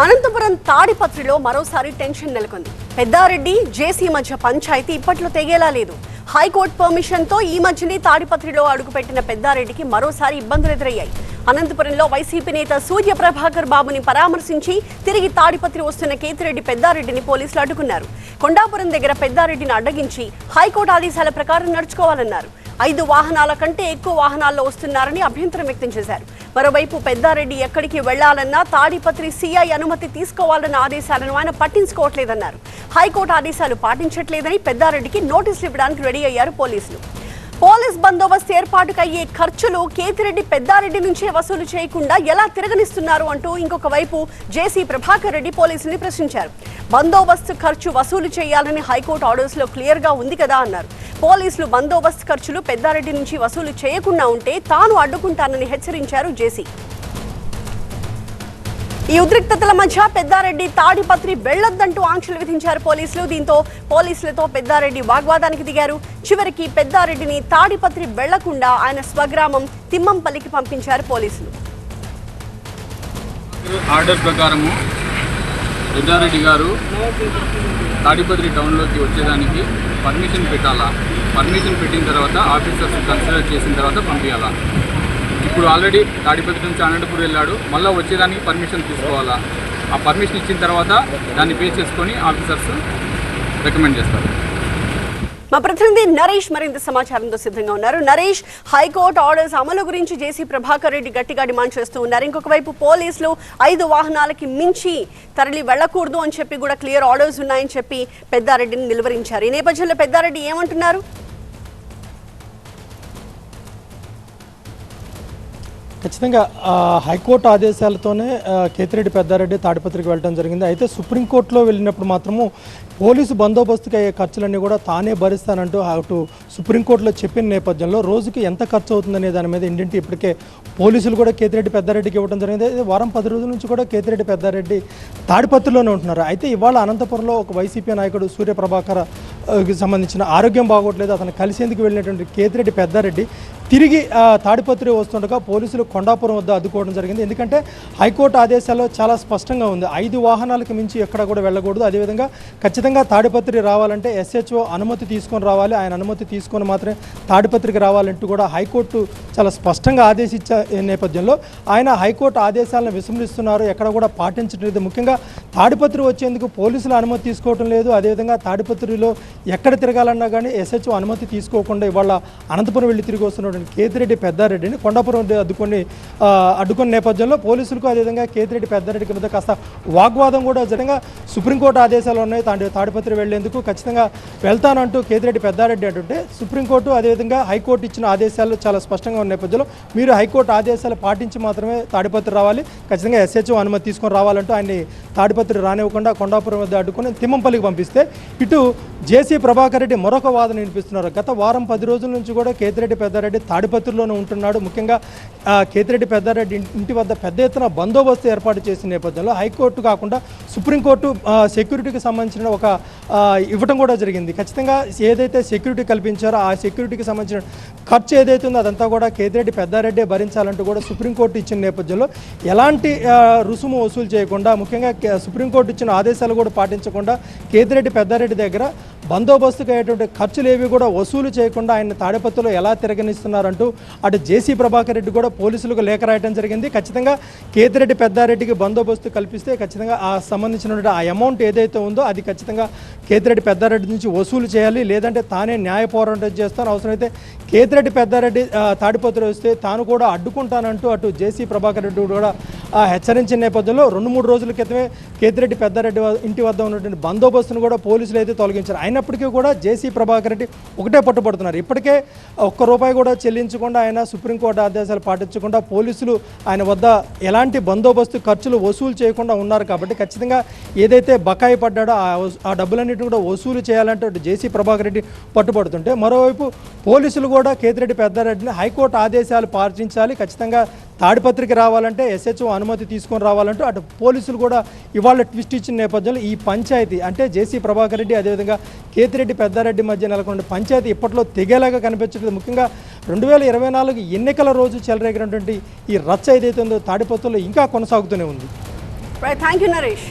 అనంతపురం తాడిపత్రిలో మరోసారి టెన్షన్ నెలకొంది. పెద్దారెడ్డి జేసీ మధ్య పంచాయతీ ఇప్పట్లో తెగేలా లేదు. హైకోర్టు పర్మిషన్తో ఈ మధ్యనే తాడిపత్రిలో అడుగుపెట్టిన పెద్దారెడ్డికి మరోసారి ఇబ్బందులు ఎదురయ్యాయి. అనంతపురంలో వైసీపీ నేత సూర్య ప్రభాకర్ బాబుని పరామర్శించి తిరిగి తాడిపత్రి వస్తున్న కేతిరెడ్డి పెద్దారెడ్డిని పోలీసులు అడ్డుకున్నారు. కొండాపురం దగ్గర పెద్దారెడ్డిని అడ్డగించి హైకోర్టు ఆదేశాల ప్రకారం నడుచుకోవాలన్నారు. ఐదు వాహనాల కంటే ఎక్కువ వాహనాల్లో వస్తున్నారని అభ్యంతరం వ్యక్తం చేశారు. మరోవైపు పెద్దారెడ్డి ఎక్కడికి వెళ్ళాలన్నా తాడిపత్రి సీఐ అనుమతి తీసుకోవాలన్న ఆదేశాలను ఆయన పట్టించుకోవట్లేదన్నారు. హైకోర్టు ఆదేశాలు పాటించట్లేదని పెద్దారెడ్డికి నోటీసులు ఇవ్వడానికి రెడీ అయ్యారు పోలీసులు. పోలీస్ బందోబస్తు ఏర్పాటుకు అయ్యే ఖర్చులు కేతిరెడ్డి పెద్దారెడ్డి నుంచే వసూలు చేయకుండా ఎలా తిరగనిస్తున్నారు అంటూ ఇంకొక వైపు జేసీ ప్రభాకర్ రెడ్డి పోలీసుల్ని ప్రశ్నించారు. బందోబస్తు ఖర్చు వసూలు చేయాలని హైకోర్టు ఆర్డర్స్లో క్లియర్గా ఉంది కదా అన్నారు. పోలీసులు బందోబస్తు ఖర్చులు పెద్దారెడ్డి నుంచి వసూలు చేయకుండా ఉంటే తాను అడ్డుకుంటానని హెచ్చరించారు జేసీ. ఈ ఉద్రిక్తతల మధ్య పెద్దారెడ్డి తాడిపత్రి వెళ్ళొద్దంటూ ఆంక్షలు విధించారు పోలీసులు. దీంతో పోలీసులతో పెద్దారెడ్డి వాగ్వాదానికి దిగారు. చివరికి పెద్దారెడ్డిని తాడిపత్రి వెళ్ళకుండా ఆయన స్వగ్రామం తిమ్మంపల్లికి పంపించారు పోలీసులు. ఆర్డర్ ప్రకారము పెద్దారెడ్డి గారు తాడిపత్రి టౌన్లోకి వచ్చేదానికి పర్మిషన్ పెట్టాలా? పర్మిషన్ పెట్టిన తర్వాత ఆఫీసర్స్ కన్సిడర్ చేసిన తర్వాత పంపించాలా ఇప్పుడు ఆల్రెడీ తాడిపత్రి నుంచి అనంతపూర్ వెళ్ళాడు. మళ్ళీ వచ్చేదానికి పర్మిషన్ తీసుకోవాలా? ఆ పర్మిషన్ ఇచ్చిన తర్వాత దాన్ని పే చేసుకొని ఆఫీసర్స్ రికమెండ్ చేస్తారు. మా ప్రతినిధి నరేష్ మరింత సమాచారంతో సిద్ధంగా ఉన్నారు. నరేష్ హైకోర్టు ఆర్డర్స్ అమలు గురించి జేసీ ప్రభాకర్ రెడ్డి గట్టిగా డిమాండ్ చేస్తూ ఉన్నారు. ఇంకొక వైపు పోలీసులు ఐదు వాహనాలకి మించి తరలి వెళ్ళకూడదు అని చెప్పి కూడా క్లియర్ ఆర్డర్స్ ఉన్నాయని చెప్పి పెద్దారెడ్డిని నిలువరించారు. ఈ నేపథ్యంలో పెద్దారెడ్డి ఏమంటున్నారు? ఖచ్చితంగా హైకోర్టు ఆదేశాలతోనే కేతిరెడ్డి పెద్దారెడ్డి తాడిపత్రికి వెళ్ళడం జరిగింది. అయితే సుప్రీంకోర్టులో వెళ్ళినప్పుడు మాత్రము పోలీసు బందోబస్తుకి అయ్యే ఖర్చులన్నీ కూడా తానే భరిస్తానంటూ అటు సుప్రీంకోర్టులో చెప్పిన నేపథ్యంలో రోజుకి ఎంత ఖర్చు అవుతుందనే దాని మీద ఇంటింటి ఇప్పటికే పోలీసులు కూడా కేతిరెడ్డి పెద్దారెడ్డికి ఇవ్వడం జరిగింది. అయితే వారం పది రోజుల నుంచి కూడా కేతిరెడ్డి పెద్దారెడ్డి తాడిపత్రిలోనే ఉంటున్నారు. అయితే ఇవాళ అనంతపురంలో ఒక వైసీపీ నాయకుడు సూర్యప్రభాకర్ సంబంధించిన ఆరోగ్యం బాగోట్లేదు. అతను కలిసేందుకు వెళ్ళినటువంటి కేతిరెడ్డి పెద్దారెడ్డి తిరిగి తాడిపత్రి వస్తుండగా పోలీసులు కొండాపురం వద్ద అడ్డుకోవడం జరిగింది. ఎందుకంటే హైకోర్టు ఆదేశాల్లో చాలా స్పష్టంగా ఉంది. ఐదు వాహనాలకు మించి ఎక్కడ కూడా వెళ్ళకూడదు. అదేవిధంగా ఖచ్చితంగా తాడిపత్రి రావాలంటే ఎస్హెచ్ఓ అనుమతి తీసుకొని రావాలి. ఆయన అనుమతి తీసుకొని మాత్రమే తాడిపత్రికి రావాలంటూ కూడా హైకోర్టు చాలా స్పష్టంగా ఆదేశించే నేపథ్యంలో ఆయన హైకోర్టు ఆదేశాలను విస్మరిస్తున్నారు ఎక్కడ కూడా పాటించడం లేదు ముఖ్యంగా తాడిపత్రి వచ్చేందుకు పోలీసులు అనుమతి తీసుకోవటం లేదు. అదేవిధంగా తాడిపత్రిలో ఎక్కడ తిరగాలన్నా కానీ ఎస్హెచ్ఓ అనుమతి తీసుకోకుండా ఇవాళ అనంతపురం వెళ్ళి తిరిగి వస్తున్నటువంటి కేతిరెడ్డి పెద్దారెడ్డిని కొండాపురం వద్ద అడ్డుకొని అడ్డుకున్న నేపథ్యంలో పోలీసులకు అదేవిధంగా కేతిరెడ్డి పెద్దారెడ్డికి మీద కాస్త వాగ్వాదం కూడా జరగగా సుప్రీంకోర్టు ఆదేశాలు ఉన్నాయి. తాండి తాడిపత్రి వెళ్ళేందుకు ఖచ్చితంగా వెళ్తానంటూ కేతిరెడ్డి పెద్దారెడ్డి అంటుంటే సుప్రీంకోర్టు అదేవిధంగా హైకోర్టు ఇచ్చిన ఆదేశాలు చాలా స్పష్టంగా ఉన్న నేపథ్యంలో మీరు హైకోర్టు ఆదేశాలు పాటించి మాత్రమే తాడిపత్రి రావాలి. ఖచ్చితంగా ఎస్హెచ్ఓ అనుమతి తీసుకొని రావాలంటూ ఆయన్ని తాడిపత్రి రానివ్వకుండా కొండాపురం వద్ద అడ్డుకొని తిమ్మంపల్లికి పంపిస్తే ఇటు కేసీ ప్రభాకర్ రెడ్డి మరొక వాదన వినిపిస్తున్నారు. గత వారం పది రోజుల నుంచి కూడా కేతిరెడ్డి పెద్దారెడ్డి తాడిపత్రిలోనే ఉంటున్నాడు. ముఖ్యంగా కేతిరెడ్డి పెద్దారెడ్డి ఇంటి- వద్ద పెద్ద ఎత్తున బందోబస్తు ఏర్పాటు చేసిన నేపథ్యంలో హైకోర్టు కాకుండా సుప్రీంకోర్టు సెక్యూరిటీకి సంబంధించిన ఒక ఇవ్వటం కూడా జరిగింది. ఖచ్చితంగా ఏదైతే సెక్యూరిటీ కల్పించారో ఆ సెక్యూరిటీకి సంబంధించిన ఖర్చు ఏదైతే ఉందో అదంతా కూడా కేతిరెడ్డి పెద్దారెడ్డి భరించాలంటూ కూడా సుప్రీంకోర్టు ఇచ్చిన నేపథ్యంలో ఎలాంటి రుసుము వసూలు చేయకుండా ముఖ్యంగా సుప్రీంకోర్టు ఇచ్చిన ఆదేశాలు కూడా పాటించకుండా కేతిరెడ్డి పెద్దారెడ్డి దగ్గర బందోబస్తుకు అయ్యేటువంటి ఖర్చులు ఏవి కూడా వసూలు చేయకుండా ఆయన తాడిపత్రిలో ఎలా తిరగనిస్తున్నారంటూ అటు జేసీ ప్రభాకర్ రెడ్డి కూడా పోలీసులకు లేఖ రాయడం జరిగింది. ఖచ్చితంగా కేతిరెడ్డి పెద్దారెడ్డికి బందోబస్తు కల్పిస్తే ఖచ్చితంగా ఆ సంబంధించినటువంటి ఆ అమౌంట్ ఏదైతే ఉందో అది ఖచ్చితంగా కేతిరెడ్డి పెద్దారెడ్డి నుంచి వసూలు చేయాలి. లేదంటే తానే న్యాయ పోరాటం చేస్తాను. అవసరమైతే కేతిరెడ్డి పెద్దారెడ్డి తాడిపత్రులు వస్తే తాను కూడా అడ్డుకుంటానంటూ అటు జేసీ ప్రభాకర్ రెడ్డి కూడా హెచ్చరించిన నేపథ్యంలో రెండు మూడు రోజుల క్రితమే కేతిరెడ్డి పెద్దారెడ్డి ఇంటి వద్ద ఉన్నటువంటి బందోబస్తును కూడా పోలీసులు అయితే తొలగించారు. అయినప్పటికీ కూడా జేసీ ప్రభాకర్ రెడ్డి ఒకటే పట్టుబడుతున్నారు. ఇప్పటికే ఒక్క రూపాయి కూడా చెల్లించకుండా ఆయన సుప్రీంకోర్టు ఆదేశాలు పాటించకుండా పోలీసులు ఆయన వద్ద ఎలాంటి బందోబస్తు ఖర్చులు వసూలు చేయకుండా ఉన్నారు కాబట్టి ఖచ్చితంగా ఏదైతే బకాయి పడ్డాడో ఆ డబ్బులన్నింటినీ కూడా వసూలు చేయాలంటే జేసీ ప్రభాకర్ రెడ్డి పట్టుబడుతుంటే మరోవైపు పోలీసులు కూడా కేతిరెడ్డి పెద్దారెడ్డిని హైకోర్టు ఆదేశాలు పాటించాలి. ఖచ్చితంగా తాడిపత్రికి రావాలంటే ఎస్హెచ్ఓ అనుమతి తీసుకొని రావాలంటూ అటు పోలీసులు కూడా ఇవాళ ట్విస్ట్ ఇచ్చిన నేపథ్యంలో ఈ పంచాయతీ అంటే జేసీ ప్రభాకర్ రెడ్డి అదేవిధంగా కేతిరెడ్డి పెద్దారెడ్డి మధ్య నెలకొన్న పంచాయతీ ఇప్పట్లో తెగేలాగా కనిపించట్లేదు. ముఖ్యంగా రెండు వేల ఇరవై నాలుగు ఎన్నికల రోజు చెలరేగినటువంటి ఈ రచ్చ ఏదైతే ఉందో తాడిపత్రిలో ఇంకా కొనసాగుతూనే ఉంది. Thank you Naresh